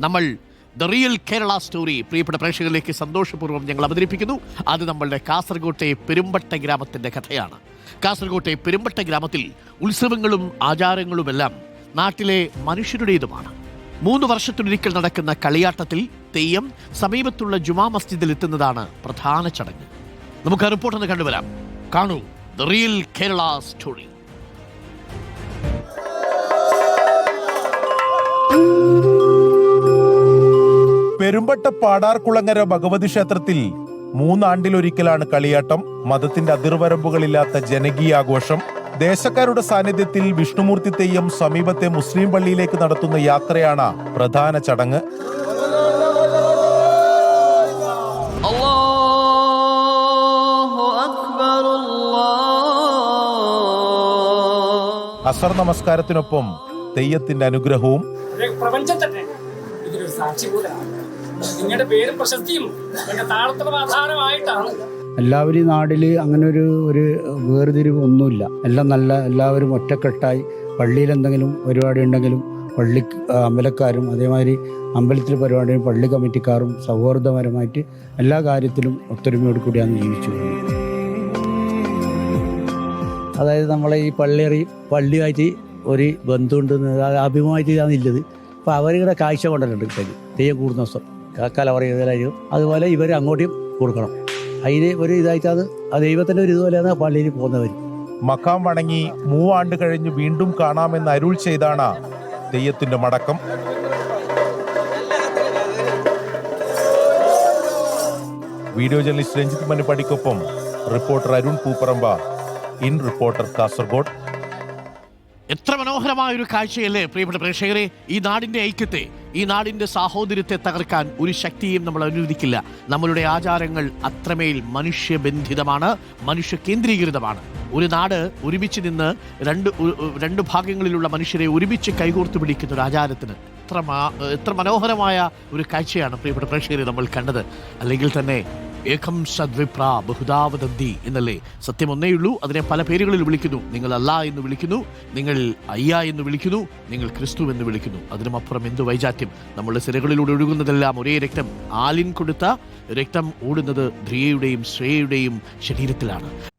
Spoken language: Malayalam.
നമ്മൾ ദ റിയൽ കേരള സ്റ്റോറി പ്രിയപ്പെട്ട പ്രേക്ഷകരിലേക്ക് സന്തോഷപൂർവം ഞങ്ങൾ അവതരിപ്പിക്കുന്നു. അത് നമ്മളുടെ കാസർഗോട്ടെ പെരുമ്പട്ട ഗ്രാമത്തിന്റെ കഥയാണ്. കാസർഗോട്ടെ പെരുമ്പട്ട ഗ്രാമത്തിൽ ഉത്സവങ്ങളും ആചാരങ്ങളുമെല്ലാം നാട്ടിലെ മനുഷ്യരുടേതുമാണ്. മൂന്ന് വർഷത്തിലൊരിക്കൽ നടക്കുന്ന കളിയാട്ടത്തിൽ തെയ്യം സമീപത്തുള്ള ജുമാ മസ്ജിദിൽ എത്തുന്നതാണ് പ്രധാന ചടങ്ങ്. നമുക്ക് റിപ്പോർട്ടൊന്ന് കണ്ടുവരാം. കാണൂ the real Kerala story. Perumbatta Padarkulangara Bhagavathi ക്ഷേത്രത്തിൽ മൂന്നാണ്ടിലൊരിക്കലാണ് കളിയാട്ടം. മതത്തിന്റെ അതിർവരമ്പുകളില്ലാത്ത ജനകീയ ആഘോഷം ദേശക്കാരുടെ സാന്നിധ്യത്തിൽ വിഷ്ണുമൂർത്തി തെയ്യം സമീപത്തെ മുസ്ലിം പള്ളിയിലേക്ക് നടത്തുന്ന യാത്രയാണ് പ്രധാന ചടങ്ങ്. അസർ നമസ്കാരത്തിനൊപ്പം തെയ്യത്തിന്റെ അനുഗ്രഹവും പ്രപഞ്ചത്തിന്റെ നിങ്ങളുടെ പേരും പ്രശസ്തിയും താളത്തിന് ആധാരമായിട്ടാണ്. എല്ലാവരും ഈ നാട്ടിൽ അങ്ങനെ ഒരു ഒരു വേർതിരിവ് ഒന്നുമില്ല. എല്ലാം നല്ല എല്ലാവരും ഒറ്റക്കെട്ടായി പള്ളിയിൽ എന്തെങ്കിലും പരിപാടി ഉണ്ടെങ്കിലും പള്ളി അമ്പലക്കാരും അതേമാതിരി അമ്പലത്തിൽ പരിപാടി പള്ളി കമ്മിറ്റിക്കാരും സൗഹാർദ്ദപരമായിട്ട് എല്ലാ കാര്യത്തിലും ഒത്തൊരുമയോട് കൂടിയാണ് ജീവിച്ചു പോകുന്നത് അതായത് നമ്മളെ ഈ പള്ളിയറി പള്ളിയായിട്ട് ഒരു ബന്ധമുണ്ട് അഭിമുഖമായിട്ട് ഇതാണ് ഇല്ലത് അപ്പോൾ അവരിവിടെ കാഴ്ച കൊണ്ടുവരുന്നുണ്ട് തെയ്യം കൂടുന്ന ദിവസം കാക്കാല ചെയ്തതായിരിക്കും അതുപോലെ ഇവർ അങ്ങോട്ടും കൊടുക്കണം. അതിന് ഒരു ഇതായിട്ടാണ് ആ ദൈവത്തിന്റെ ഒരു ഇതുപോലെയാണ് പള്ളിയിൽ പോകുന്നവർ മക്കാം വണങ്ങി മൂവാണ്ട് കഴിഞ്ഞ് വീണ്ടും കാണാമെന്ന് അരുൾ ചെയ്താണ് തെയ്യത്തിന്റെ മടക്കം. Video journalist Ranjith മനുപടിക്കൊപ്പം reporter Arun Pooparamba in reporter Kasaragod. എത്ര മനോഹരമായ ഒരു കാഴ്ചയല്ലേ പ്രിയപ്പെട്ട പ്രേക്ഷകരെ ഈ നാടിന്റെ ഐക്യത്തെ. ഈ നാടിന്റെ സാഹോദര്യത്തെ തകർക്കാൻ ഒരു ശക്തിയും നമ്മൾ അനുവദിക്കില്ല. നമ്മളുടെ ആചാരങ്ങൾ അത്രമേൽ മനുഷ്യബന്ധിതമാണ് മനുഷ്യ കേന്ദ്രീകൃതമാണ്. ഒരു നാട് ഒരുമിച്ച് നിന്ന് രണ്ട് രണ്ട് ഭാഗങ്ങളിലുള്ള മനുഷ്യരെ ഒരുമിച്ച് കൈകോർത്ത് പിടിക്കുന്ന ഒരു ആചാരത്തിന് എത്ര എത്ര മനോഹരമായ ഒരു കാഴ്ചയാണ് പ്രിയപ്പെട്ട പ്രേക്ഷകരെ നമ്മൾ കണ്ടത്. അല്ലെങ്കിൽ തന്നെ ഏകം സദ്വിപ്ര ബഹുദാവദന്തി എന്നല്ലേ? സത്യം ഒന്നേയുള്ളൂ അതിനെ പല പേരുകളിൽ വിളിക്കുന്നു. നിങ്ങൾ അല്ല എന്ന് വിളിക്കുന്നു നിങ്ങൾ അയ്യ എന്ന് വിളിക്കുന്നു നിങ്ങൾ ക്രിസ്തു എന്ന് വിളിക്കുന്നു. അതിനുമപ്പുറം എന്ത് വൈജാത്യം? നമ്മുടെ സിരകളിലൂടെ ഒഴുകുന്നതെല്ലാം ഒരേ രക്തം. ആലിൻ കൊടുത്ത രക്തം ഓടുന്നത് ധ്രിയയുടെയും ശ്രേയയുടെയും ശരീരത്തിലാണ്.